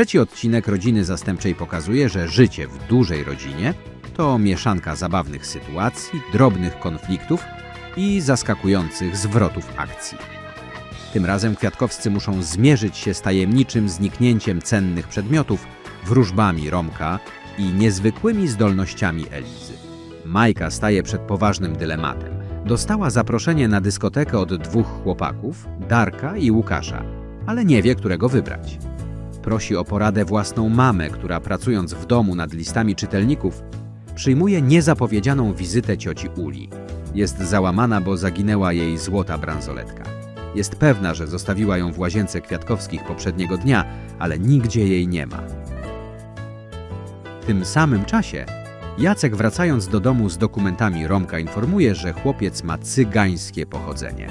Trzeci odcinek Rodziny Zastępczej pokazuje, że życie w dużej rodzinie to mieszanka zabawnych sytuacji, drobnych konfliktów i zaskakujących zwrotów akcji. Tym razem kwiatkowscy muszą zmierzyć się z tajemniczym zniknięciem cennych przedmiotów, wróżbami Romka i niezwykłymi zdolnościami Elizy. Majka staje przed poważnym dylematem. Dostała zaproszenie na dyskotekę od dwóch chłopaków, Darka i Łukasza, ale nie wie, którego wybrać. Prosi o poradę własną mamę, która pracując w domu nad listami czytelników, przyjmuje niezapowiedzianą wizytę cioci Uli. Jest załamana, bo zaginęła jej złota bransoletka. Jest pewna, że zostawiła ją w łazience Kwiatkowskich poprzedniego dnia, ale nigdzie jej nie ma. W tym samym czasie Jacek wracając do domu z dokumentami Romka informuje, że chłopiec ma cygańskie pochodzenie.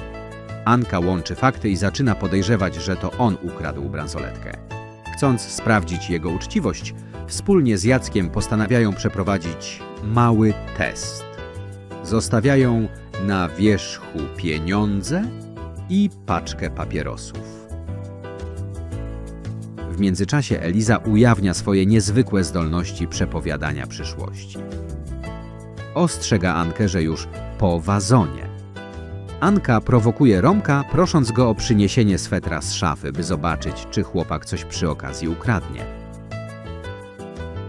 Anka łączy fakty i zaczyna podejrzewać, że to on ukradł bransoletkę. Chcąc sprawdzić jego uczciwość, wspólnie z Jackiem postanawiają przeprowadzić mały test. Zostawiają na wierzchu pieniądze i paczkę papierosów. W międzyczasie Eliza ujawnia swoje niezwykłe zdolności przepowiadania przyszłości. Ostrzega Ankę, że już po wazonie. Anka prowokuje Romka, prosząc go o przyniesienie swetra z szafy, by zobaczyć, czy chłopak coś przy okazji ukradnie.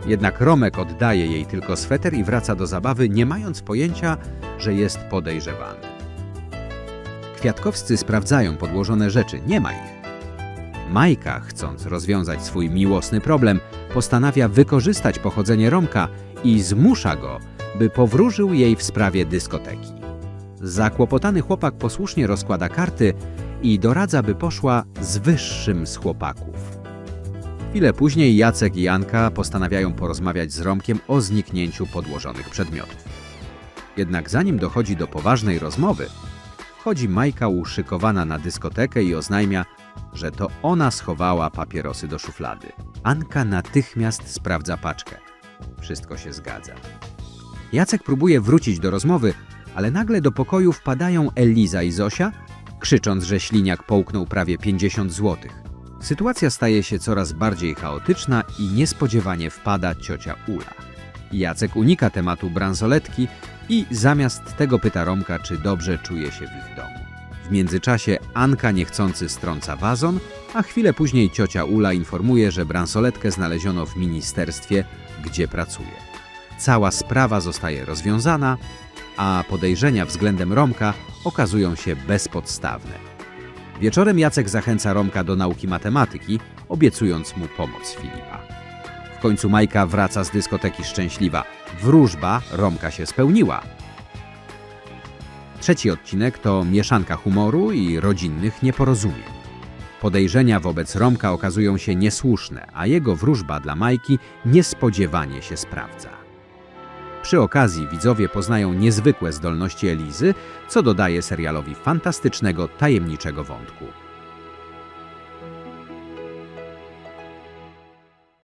Jednak Romek oddaje jej tylko sweter i wraca do zabawy, nie mając pojęcia, że jest podejrzewany. Kwiatkowscy sprawdzają podłożone rzeczy, nie ma ich. Majka, chcąc rozwiązać swój miłosny problem, postanawia wykorzystać pochodzenie Romka i zmusza go, by powróżył jej w sprawie dyskoteki. Zakłopotany chłopak posłusznie rozkłada karty i doradza, by poszła z wyższym z chłopaków. Chwilę później Jacek i Janka postanawiają porozmawiać z Romkiem o zniknięciu podłożonych przedmiotów. Jednak zanim dochodzi do poważnej rozmowy, wchodzi Majka uszykowana na dyskotekę i oznajmia, że to ona schowała papierosy do szuflady. Anka natychmiast sprawdza paczkę. Wszystko się zgadza. Jacek próbuje wrócić do rozmowy, ale nagle do pokoju wpadają Eliza i Zosia, krzycząc, że śliniak połknął prawie 50 złotych. Sytuacja staje się coraz bardziej chaotyczna i niespodziewanie wpada ciocia Ula. Jacek unika tematu bransoletki i zamiast tego pyta Romka, czy dobrze czuje się w ich domu. W międzyczasie Anka niechcący strąca wazon, a chwilę później ciocia Ula informuje, że bransoletkę znaleziono w ministerstwie, gdzie pracuje. Cała sprawa zostaje rozwiązana, a podejrzenia względem Romka okazują się bezpodstawne. Wieczorem Jacek zachęca Romka do nauki matematyki, obiecując mu pomoc Filipa. W końcu Majka wraca z dyskoteki szczęśliwa. Wróżba Romka się spełniła. Trzeci odcinek to mieszanka humoru i rodzinnych nieporozumień. Podejrzenia wobec Romka okazują się niesłuszne, a jego wróżba dla Majki niespodziewanie się sprawdza. Przy okazji widzowie poznają niezwykłe zdolności Elizy, co dodaje serialowi fantastycznego, tajemniczego wątku.